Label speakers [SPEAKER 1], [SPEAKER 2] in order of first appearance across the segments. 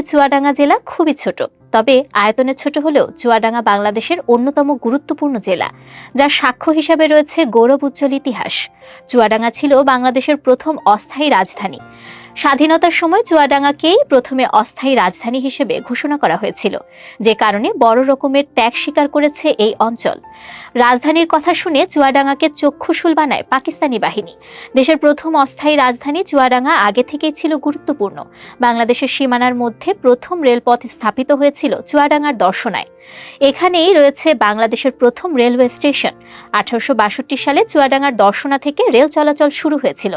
[SPEAKER 1] চুয়াডাঙ্গা জেলা খুবই ছোট, তবে আয়তনে ছোট হলেও চুয়াডাঙ্গা বাংলাদেশের অন্যতম গুরুত্বপূর্ণ জেলা, যার সাক্ষ্য হিসাবে রয়েছে গৌরব উজ্জ্বল ইতিহাস। চুয়াডাঙ্গা ছিল বাংলাদেশের প্রথম অস্থায়ী রাজধানী। স্বাধীনতার সময় চুয়াডাঙ্গাকেই প্রথমে অস্থায়ী রাজধানী হিসেবে ঘোষণা করা হয়েছিল, যে কারণে বড় রকমের ত্যাগ স্বীকার করেছে এই অঞ্চল। রাজধানীর কথা শুনে চুয়াডাঙ্গাকে চক্ষুশূল বানায় পাকিস্তানি বাহিনী। দেশের প্রথম অস্থায়ী রাজধানী চুয়াডাঙ্গা আগে থেকেই ছিল গুরুত্বপূর্ণ। বাংলাদেশের সীমানার মধ্যে প্রথম রেলপথ স্থাপিত হয়েছিল চুয়াডাঙ্গার দর্শনায়। এখানেই রয়েছে বাংলাদেশের প্রথম রেলওয়ে স্টেশন। আঠারোশো বাষট্টি সালে চুয়াডাঙ্গার দর্শনা থেকে রেল চলাচল শুরু হয়েছিল।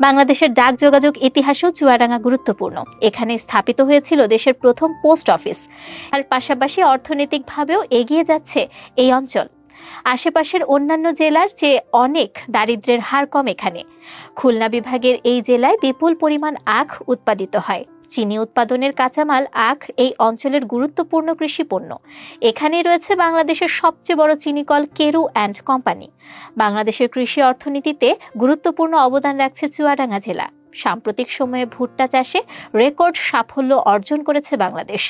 [SPEAKER 1] বাংলাদেশের ডাক যোগাযোগ ইতিহাসেও চুয়াডাঙ্গা গুরুত্বপূর্ণ। এখানে স্থাপিত হয়েছিল দেশের প্রথম পোস্ট অফিস। আর পাশাপাশি অর্থনৈতিকভাবেও এগিয়ে যাচ্ছে এই অঞ্চল। আশেপাশের অন্যান্য জেলার চেয়ে অনেক দারিদ্র্যের হার কম এখানে। খুলনা বিভাগের এই জেলায় বিপুল পরিমাণ আখ উৎপাদিত হয়। চিনি উৎপাদনের কাঁচামাল আখ এই অঞ্চলের গুরুত্বপূর্ণ কৃষি পণ্য এখানেই রয়েছে বাংলাদেশের সবচেয়ে বড় চিনিকল কেরু অ্যান্ড কোম্পানি। বাংলাদেশের কৃষি অর্থনীতিতে গুরুত্বপূর্ণ অবদান রাখছে চুয়াডাঙ্গা জেলা। সাম্প্রতিক সময়ে ভুট্টা চাষে রেকর্ড সাফল্য অর্জন করেছে বাংলাদেশ,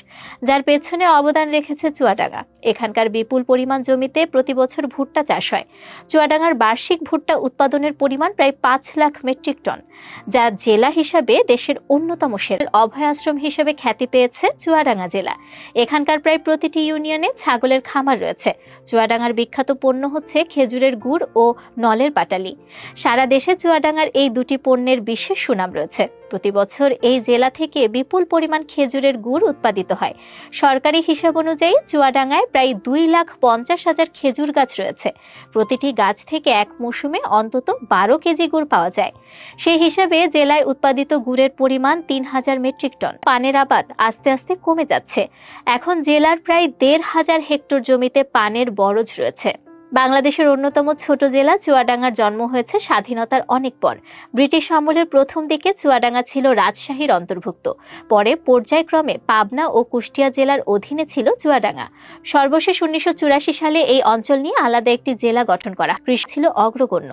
[SPEAKER 1] যার পেছনে অবদান রেখেছে চুয়াডাঙ্গা। এখানকার বিপুল পরিমাণ জমিতে প্রতি বছর ভুট্টা চাষ হয়। চুয়াডাঙ্গার বার্ষিক ভুট্টা উৎপাদনের পরিমাণ প্রায় পাঁচ লাখ মেট্রিক টন, যা জেলা হিসাবে দেশের অন্যতম সেরা। অভয়াশ্রম হিসেবে খ্যাতি পেয়েছে চুয়াডাঙ্গা জেলা। এখানকার প্রায় প্রতিটি ইউনিয়নে ছাগলের খামার রয়েছে। চুয়াডাঙ্গার বিখ্যাত পণ্য হচ্ছে খেজুরের গুড় ও নলের পাটালি। সারা দেশে চুয়াডাঙ্গার এই দুটি পণ্যের বিশেষ সুনাম রয়েছে। প্রতি বছর এই জেলা থেকে বিপুল পরিমাণ খেজুরের গুড় উৎপাদিত হয়। সরকারি হিসাব অনুযায়ী চুয়াডাঙ্গায় প্রায় দুই লাখ পঞ্চাশ হাজার খেজুর গাছ রয়েছে। প্রতিটি গাছ থেকে এক মৌসুমে অন্তত বারো কেজি গুড় পাওয়া যায়। সেই হিসাবে জেলায় উৎপাদিত গুড়ের পরিমাণ তিন হাজার মেট্রিক টন। পানের আবাদ আস্তে আস্তে কমে যাচ্ছে। এখন জেলার প্রায় দেড় হাজার হেক্টর জমিতে পানের বরজ রয়েছে। বাংলাদেশের অন্যতম ছোট জেলা চুয়াডাঙ্গার জন্ম হয়েছে স্বাধীনতার অনেক পর। ব্রিটিশ আমলের প্রথম দিকে চুয়াডাঙ্গা ছিল রাজশাহীর অন্তর্ভুক্ত। পরে পর্যায়ক্রমে পাবনা ও কুষ্টিয়া জেলার অধীনে ছিল চুয়াডাঙ্গা। সর্বশেষ উনিশশো চুরাশি সালে এই অঞ্চল নিয়ে আলাদা একটি জেলা গঠন করা। কৃষি ছিল অগ্রগণ্য।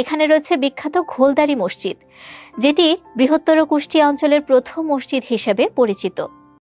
[SPEAKER 1] এখানে রয়েছে বিখ্যাত ঘোলদারি মসজিদ, যেটি বৃহত্তর কুষ্টিয়া অঞ্চলের প্রথম মসজিদ হিসেবে পরিচিত।